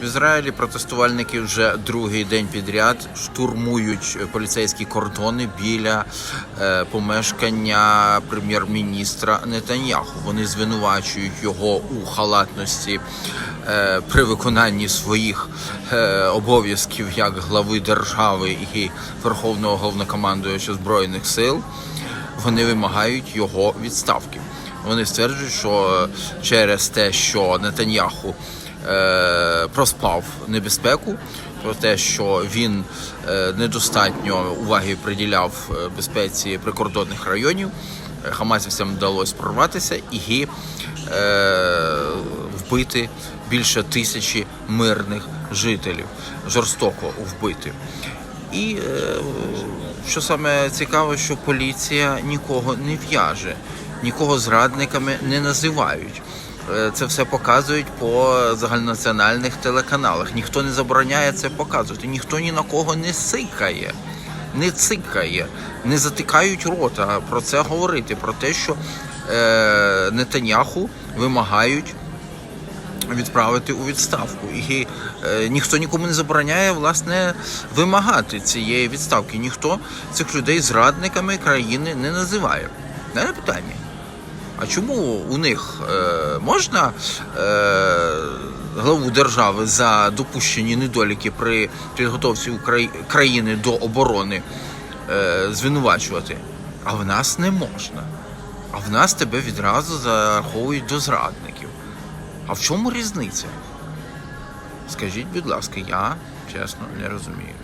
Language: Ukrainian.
В Ізраїлі протестувальники вже другий день підряд штурмують поліцейські кордони біля е, помешкання прем'єр-міністра Нетаньяху. Вони звинувачують його у халатності е, при виконанні своїх е, обов'язків як глави держави і Верховного головнокомандуюча збройних сил. Вони вимагають його відставки. Вони стверджують, що через те, що Нетаньяху е, проспав небезпеку, про те, що він е, недостатньо уваги приділяв е, безпеці прикордонних районів, е, хамасівцям вдалося прорватися і е, вбити більше тисячі мирних жителів, жорстоко вбити. І е, що саме цікаво, що поліція нікого не в'яже, нікого зрадниками не називають. Е, Це все показують по загальнонаціональних телеканалах. Ніхто не забороняє це показувати, ніхто ні на кого не сикає, не цикає, не затикають рота про це говорити, про те, що е, Нетаняху вимагають відправити у відставку. І е, ніхто нікому не забороняє власне вимагати цієї відставки. Ніхто цих людей зрадниками країни не називає. Дане питання. А чому у них е, можна е, главу держави за допущені недоліки при підготовці Украї- країни до оборони е, звинувачувати, а в нас не можна. А в нас тебе відразу зараховують до зрадників. А в чому різниця? Скажіть, будь ласка, я чесно не розумію.